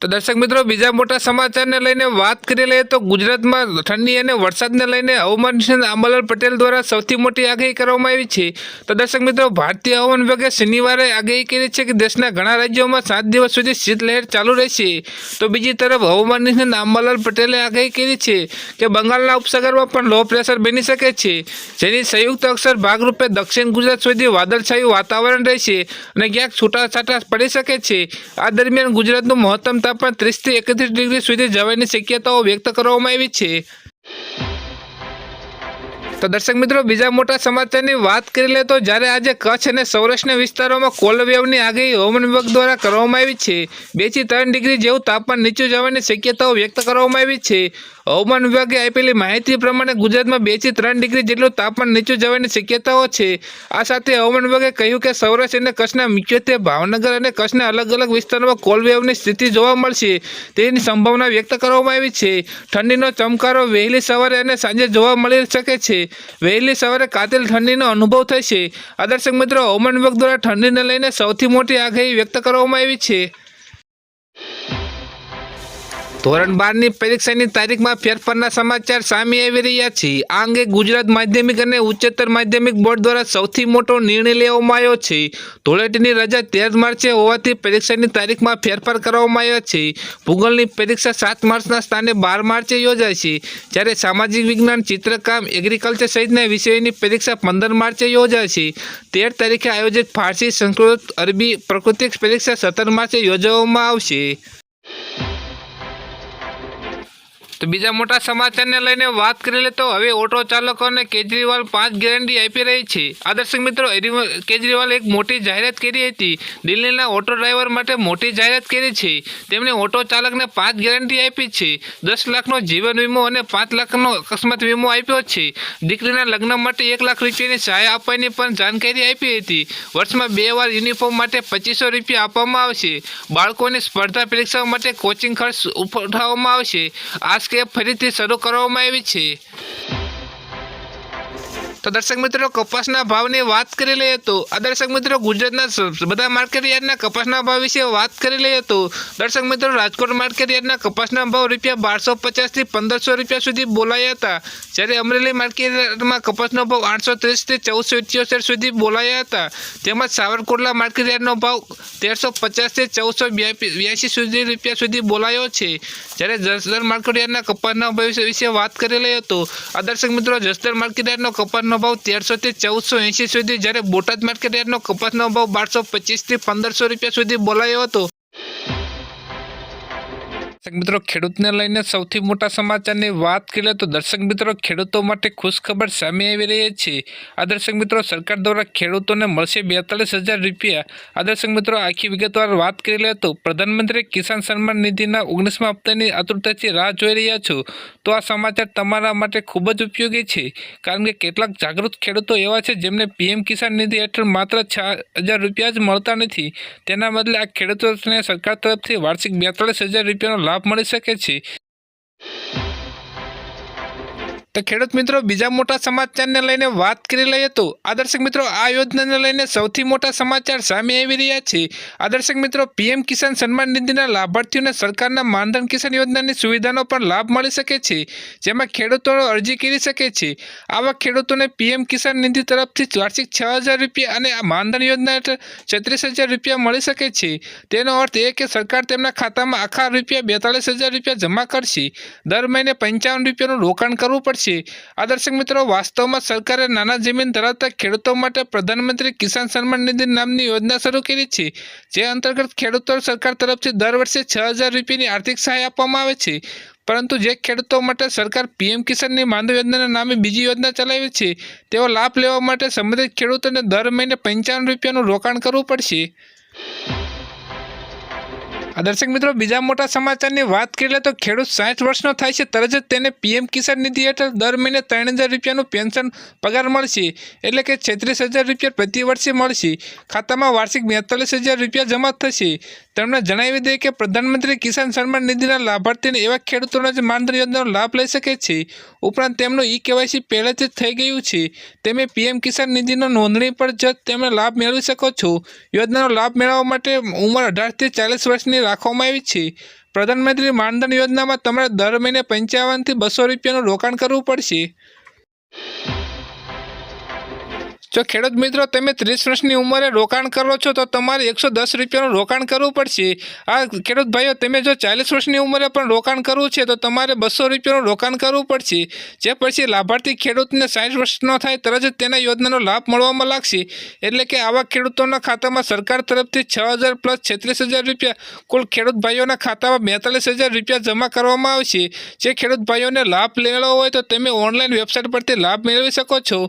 તો દર્શક મિત્રો, બીજા મોટા સમાચારને લઈને વાત કરી લઈએ તો ગુજરાતમાં ઠંડી અને વરસાદને લઈને હવામાન નિષ્ણાત આંબાલાલ પટેલ દ્વારા સૌથી મોટી આગાહી કરવામાં આવી છે. તો દર્શક મિત્રો, ભારતીય હવામાન વિભાગે શનિવારે આગાહી કરી છે કે દેશના ઘણા રાજ્યોમાં સાત દિવસ સુધી શીતલહેર ચાલુ રહેશે. તો બીજી તરફ હવામાન નિષ્ણાત આંબાલાલ પટેલે આગાહી કરી છે કે બંગાળના ઉપસાગરમાં પણ લો પ્રેશર બની શકે છે, જેની સંયુક્ત અક્ષર ભાગરૂપે દક્ષિણ ગુજરાત સુધી વાદળછાયું વાતાવરણ રહેશે અને ક્યાંક છૂટાછાટા પડી શકે છે. આ દરમિયાન ગુજરાતનું મહત્તમ તાપમાન ત્રીસથી એકત્રીસ ડિગ્રી સુધી જવાની શક્યતાઓ વ્યક્ત કરવામાં આવી છે. તો દર્શક મિત્રો, બીજા મોટા સમાચારની વાત કરી લે તો જ્યારે આજે કચ્છ અને સૌરાષ્ટ્રના વિસ્તારોમાં કોલવેવની આગાહી હવામાન વિભાગ દ્વારા કરવામાં આવી છે, બેથી ત્રણ ડિગ્રી જેવું તાપમાન નીચું જવાની શક્યતાઓ વ્યક્ત કરવામાં આવી છે. હવામાન વિભાગે આપેલી માહિતી પ્રમાણે ગુજરાતમાં બેથી ત્રણ ડિગ્રી જેટલું તાપમાન નીચું જવાની શક્યતાઓ છે. આ સાથે હવામાન વિભાગે કહ્યું કે સૌરાષ્ટ્ર અને કચ્છના મુખ્યત્વે ભાવનગર અને કચ્છના અલગ અલગ વિસ્તારોમાં કોલવેવની સ્થિતિ જોવા મળશે. તેની સંભાવના વ્યક્ત કરવામાં આવી છે. ઠંડીનો ચમકારો વહેલી સવારે અને સાંજે જોવા મળી શકે છે. વહેલી સવારે કાતિલ ઠંડીનો અનુભવ થશે. આ દર્શક મિત્રો, હવામાન વિભાગ દ્વારા ઠંડીને લઈને સૌથી મોટી આગાહી વ્યક્ત કરવામાં આવી છે. ધોરણ બારની પરીક્ષાની તારીખમાં ફેરફારના સમાચાર સામે આવી રહ્યા છે. આ અંગે ગુજરાત માધ્યમિક અને ઉચ્ચતર માધ્યમિક બોર્ડ દ્વારા સૌથી મોટો નિર્ણય લેવામાં આવ્યો છે. ધૂળેટીની રજા તેર માર્ચે હોવાથી પરીક્ષાની તારીખમાં ફેરફાર કરવામાં આવ્યો છે. ભૂગોળની પરીક્ષા સાત માર્ચના સ્થાને બાર માર્ચે યોજાશે જ્યારે સામાજિક વિજ્ઞાન, ચિત્રકામ, એગ્રીકલ્ચર સહિતના વિષયોની પરીક્ષા પંદર માર્ચે યોજાશે તેર તારીખે આયોજિત ફારસી સંસ્કૃત અરબી પ્રાકૃતિક પરીક્ષા સત્તર માર્ચે યોજવામાં આવશે. તો બીજા મોટા સમાચારને લઈને વાત કરી લે તો હવે ઓટો ચાલકોને કેજરીવાલ પાંચ ગેરંટી આપી રહી છે. આદર્શક મિત્રો કેજરીવાલ એક મોટી જાહેરાત કરી હતી. દિલ્હીના ઓટો ડ્રાઈવર માટે મોટી જાહેરાત કરી છે. તેમણે ઓટો ચાલકને પાંચ ગેરંટી આપી છે. દસ લાખનો જીવન વીમો અને પાંચ લાખનો અકસ્માત વીમો આપ્યો છે. દીકરીના લગ્ન માટે એક લાખ રૂપિયાની સહાય આપવાની પણ જાણકારી આપી હતી. વર્ષમાં બે વાર યુનિફોર્મ માટે પચીસો રૂપિયા આપવામાં આવશે. બાળકોની સ્પર્ધા પરીક્ષાઓ માટે કોચિંગ ખર્ચ ઉઠાવવામાં આવશે. આ સ્કેપ ફરીથી શરૂ કરવામાં આવી છે. તો દર્શક મિત્રો, કપાસના ભાવની વાત કરી લઈએ તો, આ દર્શક મિત્રો ગુજરાતના બધા માર્કેટ યાર્ડના કપાસના ભાવ વિશે વાત કરી લઈએ તો, દર્શક મિત્રો, રાજકોટ માર્કેટ યાર્ડના કપાસના ભાવ રૂપિયા બારસો પચાસથી પંદરસો રૂપિયા સુધી બોલાયા હતા. જ્યારે અમરેલી માર્કેટમાં કપાસનો ભાવ આઠસો ત્રીસથી ચૌદસો ઇઠ્યોતેર સુધી બોલાયા હતા. તેમજ સાવરકુંડલા માર્કેટ યાર્ડનો ભાવ તેરસો પચાસથી ચૌદસો બ્યાસી સુધી રૂપિયા સુધી બોલાયો છે. જ્યારે જસદર માર્કેટ યાર્ડના કપાસના ભાવ વિશે- વાત કરી લઈએ તો, આ દર્શક મિત્રો જસદર માર્કેટ યાર્ડનો કપાસનો ભાવ તેરસોથી ચૌદસો એંશી સુધી જ્યારે બોટાદ માર્કેટ યાર્ડનો કપાસનો ભાવ બારસો પચીસથી પંદરસો રૂપિયા સુધી બોલાયો હતો. દર્શક મિત્રો, ખેડૂતને લઈને સૌથી મોટા સમાચારની વાત કરીએ તો દર્શક મિત્રો, ખેડૂતો માટે ખુશખબર સામે આવી રહી છે. આ દર્શક મિત્રો, સરકાર દ્વારા ખેડૂતોને મળશે બેતાલીસ હજાર રૂપિયા. આ દર્શક મિત્રો, આખી વિગતવાર વાત કરી લે તો પ્રધાનમંત્રી કિસાન સન્માન નિધિના ઓગણીસમા હપ્તાની આતુરતાથી રાહ જોઈ રહ્યા છો. તો આ સમાચાર તમારા માટે ખૂબ જ ઉપયોગી છે, કારણ કે કેટલાક જાગૃત ખેડૂતો એવા છે જેમને પીએમ કિસાન નિધિ હેઠળ માત્ર છ હજાર રૂપિયા જ મળતા નથી. તેના બદલે આ ખેડૂતોને સરકાર તરફથી વાર્ષિક બેતાલીસ હજાર રૂપિયાનો લાભ મળી શકે છે તો ખેડૂત મિત્રો, બીજા મોટા સમાચારને લઈને વાત કરી લઈએ તો આ દર્શક મિત્રો, આ યોજનાને લઈને સૌથી મોટા સમાચાર સામે આવી રહ્યા છે. આ મિત્રો, પીએમ કિસાન સન્માન નિધિના લાભાર્થીઓને સરકારના માનધન કિસાન યોજનાની સુવિધાનો પણ લાભ મળી શકે છે, જેમાં ખેડૂતો અરજી કરી શકે છે. આવા ખેડૂતોને પીએમ કિસાન નિધિ તરફથી વાર્ષિક છ હજાર રૂપિયા અને માનધન યોજના હેઠળ છત્રીસ હજાર રૂપિયા મળી શકે છે. તેનો અર્થ એ કે સરકાર તેમના ખાતામાં આખા રૂપિયા બેતાલીસ હજાર રૂપિયા જમા કરશે. દર મહિને પંચાવન રૂપિયાનું રોકાણ કરવું પડશે. આ દર્શક મિત્રો, વાસ્તવમાં સરકારે નાના જમીન ધરાવતા ખેડૂતો માટે પ્રધાનમંત્રી કિસાન સન્માન નિધિ નામની યોજના શરૂ કરી છે, જે અંતર્ગત ખેડૂતો સરકાર તરફથી દર વર્ષે છ હજાર રૂપિયાની આર્થિક સહાય આપવામાં આવે છે. પરંતુ જે ખેડૂતો માટે સરકાર પીએમ કિસાનની માનવ યોજનાના નામે બીજી યોજના ચલાવી છે, તેઓ લાભ લેવા માટે સંબંધિત ખેડૂતોને દર મહિને પંચાવન રૂપિયાનું રોકાણ કરવું પડશે. દર્શક મિત્રો, બીજા મોટા સમાચારની વાત કરીએ તો ખેડૂત સાઠ વર્ષનો થાય છે, તરત જ તેને પીએમ કિસાન નિધિ હેઠળ દર મહિને ત્રણ હજાર રૂપિયાનું પેન્શન પગાર મળશે. એટલે કે છત્રીસ હજાર રૂપિયા પ્રતિ વર્ષે મળશે. ખાતામાં વાર્ષિક બેતાલીસ હજાર રૂપિયા જમા થશે. તેમણે જણાવી દે કે પ્રધાનમંત્રી કિસાન સન્માન નિધિના લાભાર્થીને એવા ખેડૂતોનો જ માનધન યોજનાનો લાભ લઈ શકે છે. ઉપરાંત તેમનું ઈ કેવાયસી પહેલેથી જ થઈ ગયું છે. તમે પીએમ કિસાન નિધિનો નોંધણી પર જ તમે લાભ મેળવી શકો છો. યોજનાનો લાભ મેળવવા માટે ઉંમર અઢારથી ચાલીસ વર્ષની રાખવામાં આવી છે. પ્રધાનમંત્રી માનધન યોજનામાં તમારે દર મહિને પંચાવનથી બસો રૂપિયાનું રોકાણ કરવું પડશે. જો ખેડૂત મિત્રો, તમે ત્રીસ વર્ષની ઉંમરે રોકાણ કરો છો, તો તમારે એકસો દસ રૂપિયાનું રોકાણ કરવું પડશે. આ ખેડૂત ભાઈઓ, તમે જો ચાલીસ વર્ષની ઉંમરે પણ રોકાણ કરવું છે, તો તમારે બસો રૂપિયાનું રોકાણ કરવું પડશે. જે પછી લાભાર્થી ખેડૂતને સાઠ વર્ષનો થાય, તરત જ તેના યોજનાનો લાભ મળવામાં લાગશે. એટલે કે આવા ખેડૂતોના ખાતામાં સરકાર તરફથી છ હજાર પ્લસ છત્રીસ હજાર રૂપિયા, કુલ ખેડૂત ભાઈઓના ખાતામાં બેતાલીસ હજાર રૂપિયા જમા કરવામાં આવશે. જે ખેડૂત ભાઈઓને લાભ લેવો હોય, તો તમે ઓનલાઈન વેબસાઇટ પરથી લાભ મેળવી શકો છો.